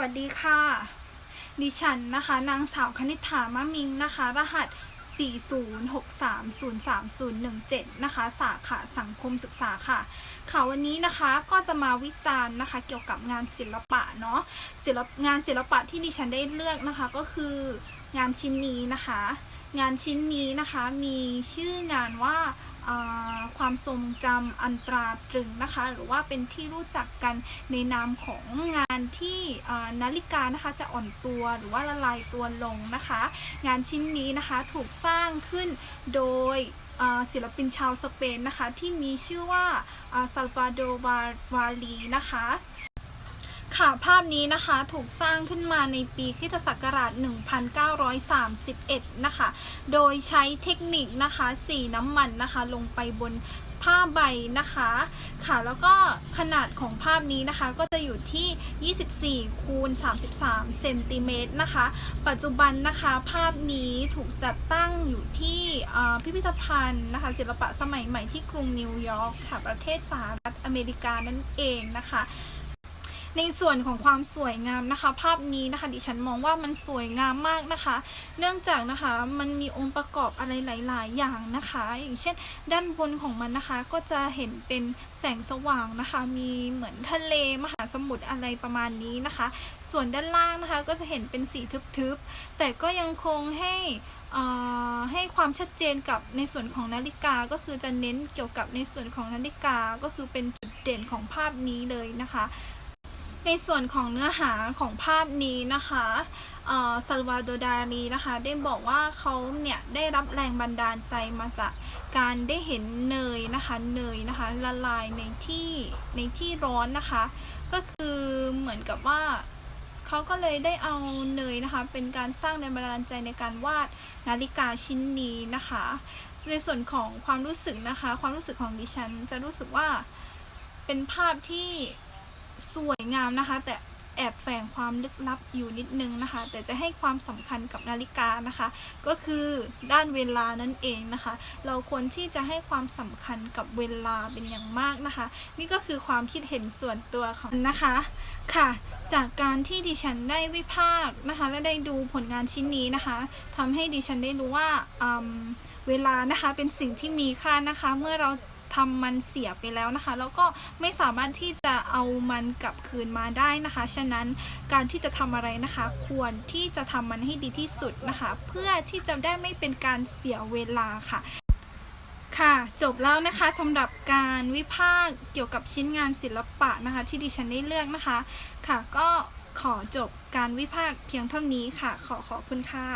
วัสดีค่ะ ดิฉันนะคะ นางสาวคณิษฐามะมิงนะคะ รหัส 406303017 นะคะ สาขาสังคมศึกษาค่ะ ค่ะวันนี้นะคะก็จะมาวิจารณ์นะคะ เกี่ยวกับงานศิลปะเนาะศิลปงานศิลปะที่ดิฉันได้เลือกนะคะก็คืองานชิ้นนี้นะคะ งานชิ้นนี้นะคะมีชื่องานว่าอ่า ความทรงจำอันตราตรึงนะคะ หรือว่าเป็นที่รู้จักกันในนามของงานที่นาฬิกานะคะจะอ่อนตัวหรือว่าละลายตัวลงนะคะ งานชิ้นนี้นะคะถูกสร้างขึ้นโดยศิลปินชาวสเปนนะคะ ที่มีชื่อว่าซัลวาโดวาวาลีนะคะ ค่ะ ภาพนี้นะคะถูกสร้างขึ้นมาในปีคริสตศักราช 1931 นะคะ โดยใช้เทคนิคนะคะสีน้ำมันนะคะ ลงไปบนผ้าใบนะคะ ค่ะแล้วก็ขนาดของภาพนี้นะคะ ก็จะอยู่ที่ 24 คูณ 33 เซนติเมตรนะคะ ปัจจุบันนะคะภาพนี้ถูกจัดตั้งอยู่ที่พิพิธภัณฑ์นะคะ ศิลปะสมัยใหม่ที่กรุงนิวยอร์กค่ะ ประเทศสหรัฐอเมริกานั่นเองนะคะ ในส่วนของความสวยงามนะคะ ภาพนี้นะคะ ดิฉันมองว่ามันสวยงามมากนะคะ เนื่องจากนะคะมันมีองค์ประกอบอะไรหลาย ๆ อย่างนะคะ อย่างเช่น ด้านบนของมันนะคะ ก็จะเห็นเป็นแสงสว่างนะคะ มีเหมือนทะเลมหาสมุทรอะไรประมาณนี้นะคะ ส่วนด้านล่างนะคะก็จะเห็นเป็นสีทึบ ๆ แต่ก็ยังคงให้ให้ความชัดเจนกับในส่วนของนาฬิกาก็คือจะเน้นเกี่ยวกับในส่วนของนาฬิกาก็คือเป็นจุดเด่นของภาพนี้เลยนะคะ ในส่วนของเนื้อหาของภาพนี้นะคะซัลวาโดดาลีนะคะ ได้บอกว่าเขาเนี่ยได้รับแรงบันดาลใจมาจากการได้เห็นเนยนะคะเนยนะคะละลายในที่ในที่ร้อนนะคะ ก็คือเหมือนกับว่าเขาก็เลยได้เอาเนยนะคะ เป็นการสร้างแรงบันดาลใจในการวาดนาฬิกาชิ้นนี้นะคะ ในส่วนของความรู้สึกนะคะ ความรู้สึกของดิฉันจะรู้สึกว่าเป็นภาพที่ สวยงามนะคะ แต่แอบแฝงความลึกลับอยู่นิดนึงนะคะ แต่จะให้ความสำคัญกับนาฬิกานะคะ ก็คือด้านเวลานั่นเองนะคะ เราควรที่จะให้ความสำคัญกับเวลาเป็นอย่างมากนะคะ นี่ก็คือความคิดเห็นส่วนตัวของนะคะค่ะ จากการที่ดิฉันได้วิพากษ์นะคะ และได้ดูผลงานชิ้นนี้นะคะทำให้ดิฉันได้รู้ว่าอืมเวลานะคะเป็นสิ่งที่มีค่านะคะ เมื่อเรา ทำมันเสียไปแล้วนะคะ แล้วก็ไม่สามารถที่จะเอามันกลับคืนมาได้นะคะ ฉะนั้นการที่จะทำอะไรนะคะ ควรที่จะทำมันให้ดีที่สุดนะคะ เพื่อที่จะได้ไม่เป็นการเสียเวลาค่ะค่ะจบแล้วนะคะสำหรับการวิพากษ์เกี่ยวกับชิ้นงานศิลปะนะคะ ที่ดิฉันได้เลือกนะคะ ค่ะก็ขอจบการวิพากษ์เพียงเท่านี้ค่ะ ขอขอบคุณค่ะ